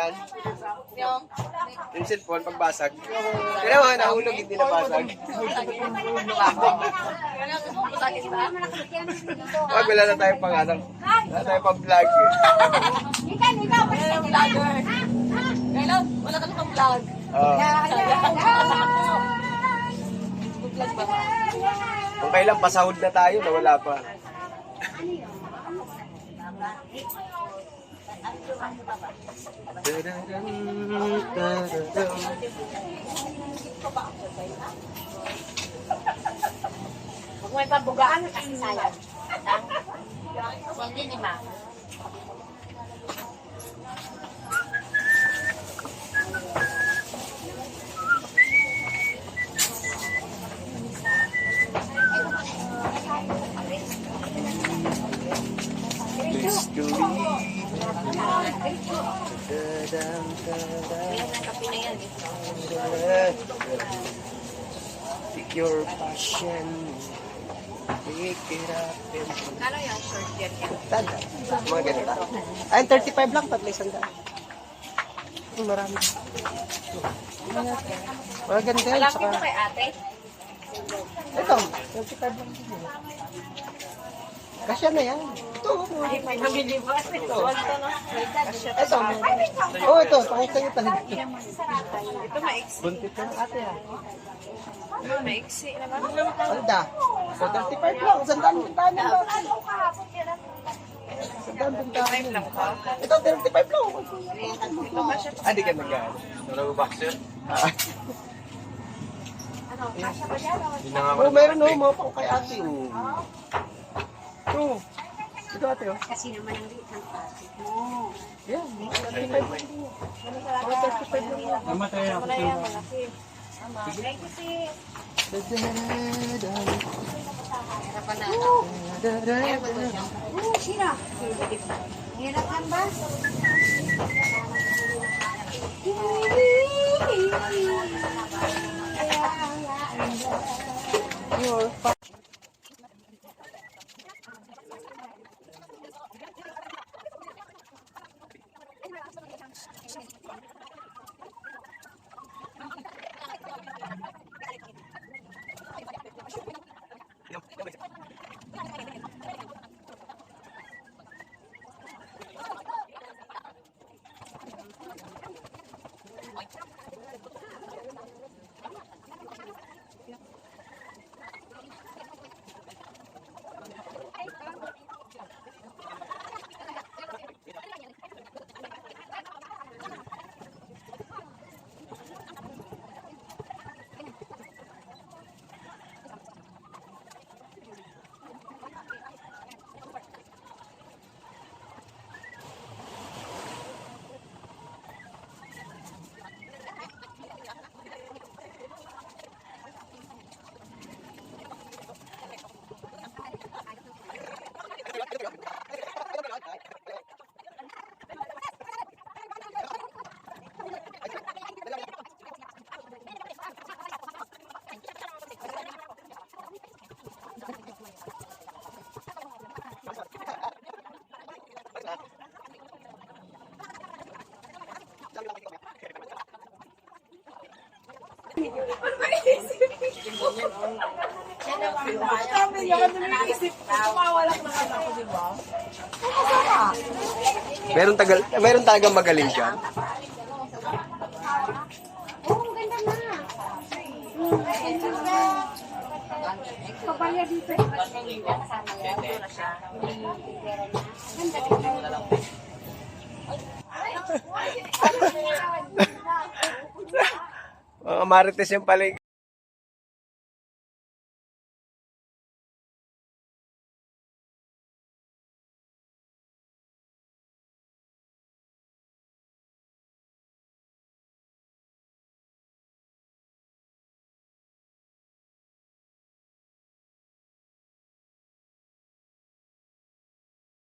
Ganyan. Yung, Yung cellphone, pagbasag. Kaya mo, nahulog, hindi nabasag. Wag, wala na tayong pang ano. Wala tayong pang vlog. eh. Kailan vlogger? Kailan? Wala ka na vlog. Kung kailan pasahod na tayo, nawala pa. Kung may pabugaan, kasi sayang. Na. Take your passion. Pick it up Kano yung short yan? Tanda. Mga ganito. Ay, 35 lang, tatlo isang daan. Ay, marami. Mga Alam saka... mo kay ate? Ito, 35 lang. Kasya na yan. Ito, may nabili ba? Ito. ito. Oh, ito, pakita niyo talaga. Ito maiksi. Buntit ng ate ah. Maiksi naman. Anda. So, 35 lang. Sandaan bintahan lang. Sandaan bintahan lang. Ito, 35 lang. Ah, di ka nag-ano. Nag-boxer? Hindi na nga ako. Oh, meron oh, mga pang kay ate. Oh. Oh. Ito ate oh. Kasi naman ang liit ng ate mo. Yan, mga 35 lang din. Mga 35 lang yan. Namatay ako sa Thank you, sis. Harapan na. Oh, sino? Hirap lang ba? Your Sabi niya, ano yung isip ko? Tumawalak na ka ako, di ba? Meron tagal, meron talagang magaling dyan. Na. Papalya dito. Na. Mga marites yung pala